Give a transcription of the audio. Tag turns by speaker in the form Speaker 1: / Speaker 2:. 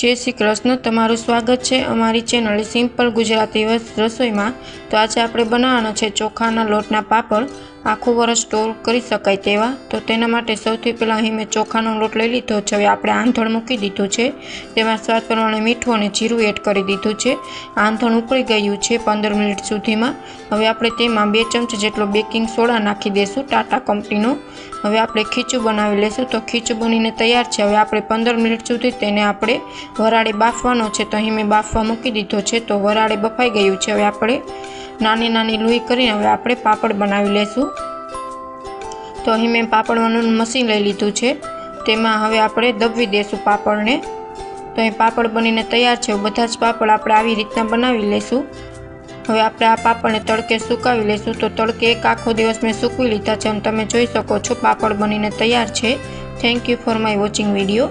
Speaker 1: જય શ્રી કૃષ્ણ, તમારું સ્વાગત છે અમારી ચેનલ સિમ્પલ ગુજરાતી રસોઈમાં. તો આજે આપણે બનાવવાના છે ચોખાના લોટના પાપડ. આખું વરસ સ્ટોર કરી શકાય તેવા. તો તેના માટે સૌથી પહેલાં અહીં મેં ચોખાનો લોટ લઈ લીધો છે. હવે આપણે આંધણ મૂકી દીધું છે. તેમાં સ્વાદ પ્રમાણે મીઠું અને જીરું એડ કરી દીધું છે. આંધણ ઉકળી ગયું છે પંદર મિનિટ સુધીમાં. હવે આપણે તેમાં બે ચમચ જેટલો બેકિંગ સોડા નાખી દઈશું ટાટા કંપનીનો. હવે આપણે ખીચું બનાવી લઈશું તો ખીચું બનીને તૈયાર છે. હવે આપણે પંદર મિનિટ સુધી તેને આપણે વરાળે બાફવાનો છે, તો અહીં મેં બાફવા મૂકી દીધો છે, તો વરાળે બફાઈ ગયું છે. હવે આપણે નાની નાની લોહી કરીને હવે આપણે પાપડ બનાવી લઈશું તો અહીં મેં પાપડવાનું મશીન લઈ લીધું છે. તેમાં હવે આપણે દબવી દઈશું પાપડને. તો અહીં પાપડ બનીને તૈયાર છે. બધા જ પાપડ આપણે આવી રીતના બનાવી લઈશું હવે આપણે આ પાપડને તડકે સુકાવી લઈશું તો તડકે એક આખો દિવસ મેં સૂકવી લીધા છે અને તમે જોઈ શકો છો, પાપડ બનીને તૈયાર છે. Thank you for my watching video